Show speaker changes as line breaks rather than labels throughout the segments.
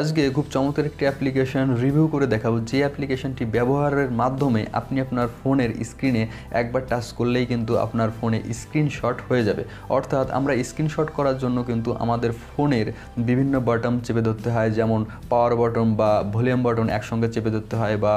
আজকে খুব চমৎকার একটি অ্যাপ্লিকেশন রিভিউ করে দেখাবো। যে অ্যাপ্লিকেশনটি ব্যবহারের মাধ্যমে আপনি আপনার ফোনের স্ক্রিনে একবার টাচ করলেই কিন্তু আপনার ফোনে স্ক্রিনশট হয়ে যাবে। অর্থাৎ আমরা স্ক্রিনশট করার জন্য কিন্তু আমাদের ফোনের বিভিন্ন বাটন চেপে ধরতে হয়, যেমন পাওয়ার বাটন বা ভলিউম বাটন একসঙ্গে চেপে ধরতে হয় বা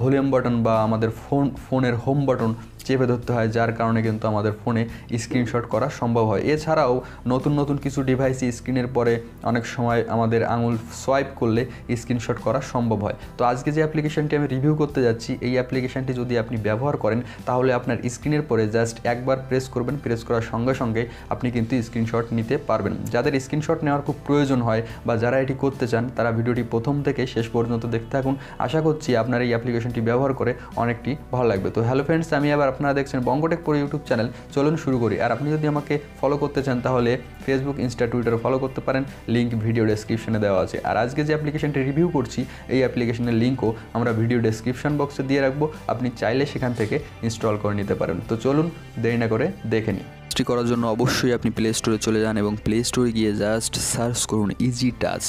ভলিউম বাটন বা আমাদের ফোন ফোনের হোম বাটন চেপে ধরতে হয়, যার কারণে কিন্তু আমাদের ফোনে স্ক্রিনশট করা সম্ভব হয়। এছাড়াও নতুন নতুন কিছু ডিভাইসে স্ক্রিনের পরে অনেক সময় আমাদের আঙুল সোয়াইপ করলে স্ক্রিনশট করা সম্ভব হয়। তো আজকে যে অ্যাপ্লিকেশনটি আমি রিভিউ করতে যাচ্ছি, এই অ্যাপ্লিকেশনটি যদি আপনি ব্যবহার করেন, তাহলে আপনার স্ক্রিনের পরে জাস্ট একবার প্রেস করবেন। প্রেস করার সঙ্গে সঙ্গে আপনি কিন্তু স্ক্রিনশট নিতে পারবেন। যাদের স্ক্রিনশট নেওয়ার খুব প্রয়োজন হয় বা যারা এটি করতে চান, তারা ভিডিওটি প্রথম থেকে শেষ পর্যন্ত দেখতে থাকুন। আশা করছি আপনার এই অ্যাপ্লিকেশনটি ব্যবহার করে অনেকটি ভালো লাগবে। তো হ্যালো ফ্রেন্ডস আমি আবার আপনারা দেখছেন বঙ্গটেক পরে ইউটিউব চ্যানেল। চলুন শুরু করি। আর আপনি যদি আমাকে ফলো করতে চান, তাহলে ফেসবুক ইনস্টা টুইটারে ফলো করতে পারেন। লিঙ্ক ভিডিও ডেসক্রিপশনে দেওয়া আছে। আর আজকে যে অ্যাপ্লিকেশনটি রিভিউ করছি, এই অ্যাপ্লিকেশনের লিঙ্কও আমরা ভিডিও ডেসক্রিপশন বক্সে দিয়ে রাখব। আপনি চাইলে সেখান থেকে ইনস্টল করে নিতে পারেন। তো চলুন দেরি না করে দেখে নিই। করার জন্য অবশ্যই আপনি প্লে স্টোরে চলে যান এবং প্লে স্টোরে গিয়ে জাস্ট সার্চ করুন ইজি টাচ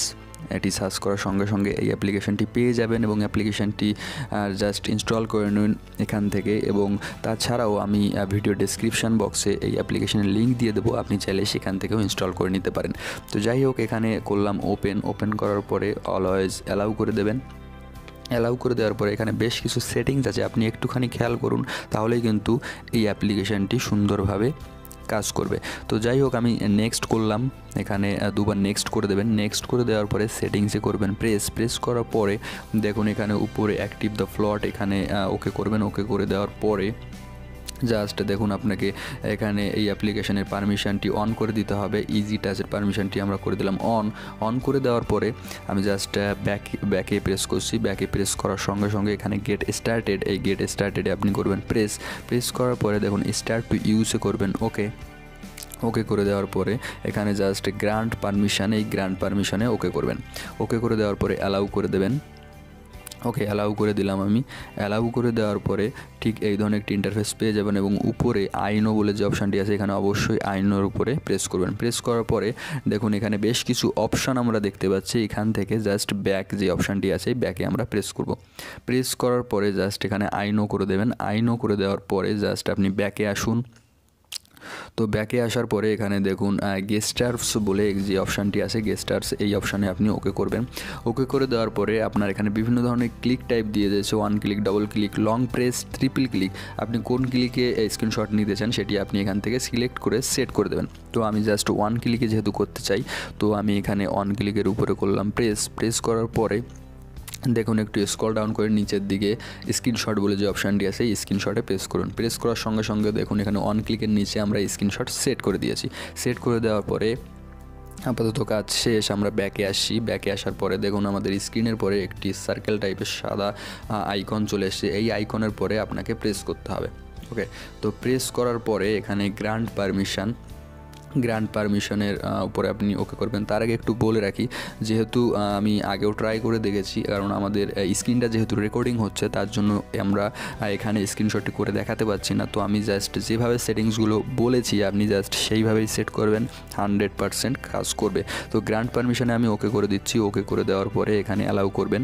এটি সার্চ করার সঙ্গে সঙ্গে এই অ্যাপ্লিকেশনটি পেয়ে যাবেন এবং অ্যাপ্লিকেশনটি জাস্ট ইনস্টল করে নিন এখান থেকে এবং তাছাড়াও আমি ভিডিও ডিসক্রিপশান বক্সে এই অ্যাপ্লিকেশনের লিঙ্ক দিয়ে দেবো। আপনি চাইলে সেখান থেকেও ইনস্টল করে নিতে পারেন। তো যাই হোক, এখানে করলাম ওপেন ওপেন করার পরে অলওয়েজ অ্যালাউ করে দেবেন। অ্যালাউ করে দেওয়ার পরে এখানে বেশ কিছু সেটিংস আছে। আপনি একটুখানি খেয়াল করুন, তাহলেই কিন্তু এই অ্যাপ্লিকেশানটি সুন্দরভাবে কাজ করবে। তো যাই হোক আমি নেক্সট করলাম। এখানে দুবার নেক্সট করে দেবেন। নেক্সট করে দেওয়ার পরে সেটিংসে করবেন। প্রেস প্রেস করার পরে দেখুন এখানে উপরে অ্যাক্টিভ দ্য ফ্লট এখানে ওকে করবেন। ওকে করে দেওয়ার পরে জাস্ট দেখুন আপনাকে এখানে এই অ্যাপ্লিকেশনের পারমিশনটি অন করে দিতে হবে। ইজি টাচের পারমিশনটি আমরা করে দিলাম অন অন করে দেওয়ার পরে আমি জাস্ট ব্যাক ব্যাকে প্রেস করছি। ব্যাকে প্রেস করার সঙ্গে সঙ্গে এখানে গেট স্টার্টেড এই গেট স্টার্টেডে আপনি করবেন প্রেস প্রেস করার পরে দেখুন স্টার্ট টু ইউজে করবেন। ওকে ওকে করে দেওয়ার পরে এখানে জাস্ট গ্রান্ট পারমিশান এই গ্রান্ট পারমিশনে ওকে করবেন। ওকে করে দেওয়ার পরে অ্যালাউ করে দেবেন। ওকে অ্যালাউ করে দিলাম আমি। অ্যালাউ করে দেওয়ার পরে ঠিক এই ধরনের একটি ইন্টারফেস পেয়ে যাবেন এবং উপরে আইনো বলে যে অপশানটি আছে, এখানে অবশ্যই আইনোর উপরে প্রেস করবেন। প্রেস করার পরে দেখুন, এখানে বেশ কিছু অপশান আমরা দেখতে পাচ্ছি। এখান থেকে জাস্ট ব্যাক যে অপশানটি আছে ব্যাকে আমরা প্রেস করব। প্রেস করার পরে জাস্ট এখানে আইনো করে দেবেন। আইনো করে দেওয়ার পরে জাস্ট আপনি ব্যাকে আসুন। তো ব্যাকে আসার পরে এখানে দেখুন গেস্টার্স বলে যে অপশানটি আছে গেস্টার্স এই অপশানে আপনি ওকে করবেন। ওকে করে দেওয়ার পরে আপনার এখানে বিভিন্ন ধরনের ক্লিক টাইপ দিয়ে দিয়েছে one click double click long press triple click আপনি কোন ক্লিকে স্ক্রিনশট নিতে চান সেটি আপনি এখান থেকে সিলেক্ট করে সেট করে দেবেন। তো আমি জাস্ট ওয়ান ক্লিকে যেহেতু করতে চাই, তো আমি এখানে ওয়ান ক্লিকের উপরে করলাম প্রেস প্রেস করার পরে দেখুন, একটু স্কল ডাউন করে নিচের দিকে স্ক্রিনশট বলে যে অপশানটি আছে, এই স্ক্রিনশটে প্রেস করুন। প্রেস করার সঙ্গে সঙ্গে দেখুন, এখানে অন ক্লিকের নিচে আমরা স্ক্রিনশট সেট করে দিয়েছি। সেট করে দেওয়ার পরে আপাতত কাজ শেষ, আমরা ব্যাকে আসি ব্যাকে আসার পরে দেখুন, আমাদের স্ক্রিনের পরে একটি সার্কেল টাইপের সাদা আইকন চলে এসছে। এই আইকনের পরে আপনাকে প্রেস করতে হবে। ওকে তো প্রেস করার পরে এখানে গ্রান্ট পারমিশন গ্র্যান্ড পারমিশনের উপরে আপনি ওকে করবেন। তার আগে একটু বলে রাখি, যেহেতু আমি আগেও ট্রাই করে দেখেছি, কারণ আমাদের স্ক্রিনটা যেহেতু রেকর্ডিং হচ্ছে, তার জন্য আমরা এখানে স্ক্রিনশটটি করে দেখাতে পারছি না। তো আমি জাস্ট যেভাবে সেটিংসগুলো বলেছি, আপনি জাস্ট সেইভাবেই সেট করবেন হান্ড্রেড কাজ করবে। তো গ্র্যান্ড পারমিশনে আমি ওকে করে দিচ্ছি ওকে করে দেওয়ার পরে এখানে অ্যালাউ করবেন।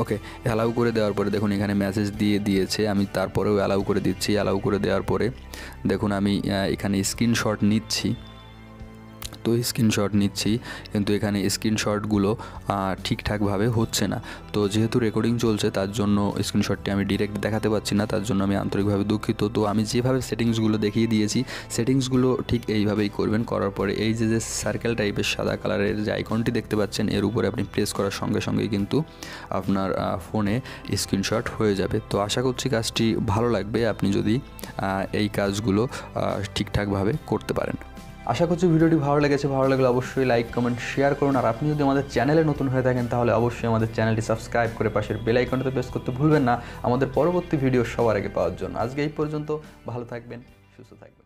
ওকে অ্যালাউ করে দেওয়ার পরে দেখুন, এখানে মেসেজ দিয়ে দিয়েছে, আমি তারপরেও অ্যালাউ করে দিচ্ছি অ্যালাউ করে দেওয়ার পরে দেখুন, আমি এখানে স্ক্রিনশট নিচ্ছি। তো স্ক্রিনশট নিচ্ছি, কিন্তু এখানে স্ক্রিনশটগুলো ঠিকঠাকভাবে হচ্ছে না। তো যেহেতু রেকর্ডিং চলছে, তার জন্য স্ক্রিনশটটি আমি ডিরেক্ট দেখাতে পাচ্ছি না, তার জন্য আমি আন্তরিকভাবে দুঃখিত। তো আমি যেভাবে সেটিংসগুলো দেখিয়ে দিয়েছি, সেটিংসগুলো ঠিক এইভাবেই করবেন। করার পরে এই যে যে সার্কেল টাইপের সাদা কালারের যে আইকনটি দেখতে পাচ্ছেন, এর উপরে আপনি প্রেস করার সঙ্গে সঙ্গেই কিন্তু আপনার ফোনে স্ক্রিনশট হয়ে যাবে। তো আশা করছি কাজটি ভালো লাগবে। আপনি যদি এই কাজগুলো ঠিকঠাকভাবে করতে পারেন। আশা করছি ভিডিওটি ভালো লেগেছে, ভালো লাগলে অবশ্যই লাইক কমেন্ট শেয়ার করুন। আর আপনি যদি আমাদের চ্যানেলে নতুন হয়ে থাকেন, তাহলে অবশ্যই আমাদের চ্যানেলটি সাবস্ক্রাইব করে পাশের বেল আইকনটাতে প্রেস করতে ভুলবেন না। আমাদের পরবর্তী ভিডিও সবার আগে পাওয়ার জন্য। আজকে এই পর্যন্ত, ভালো থাকবেন, সুস্থ থাকবেন।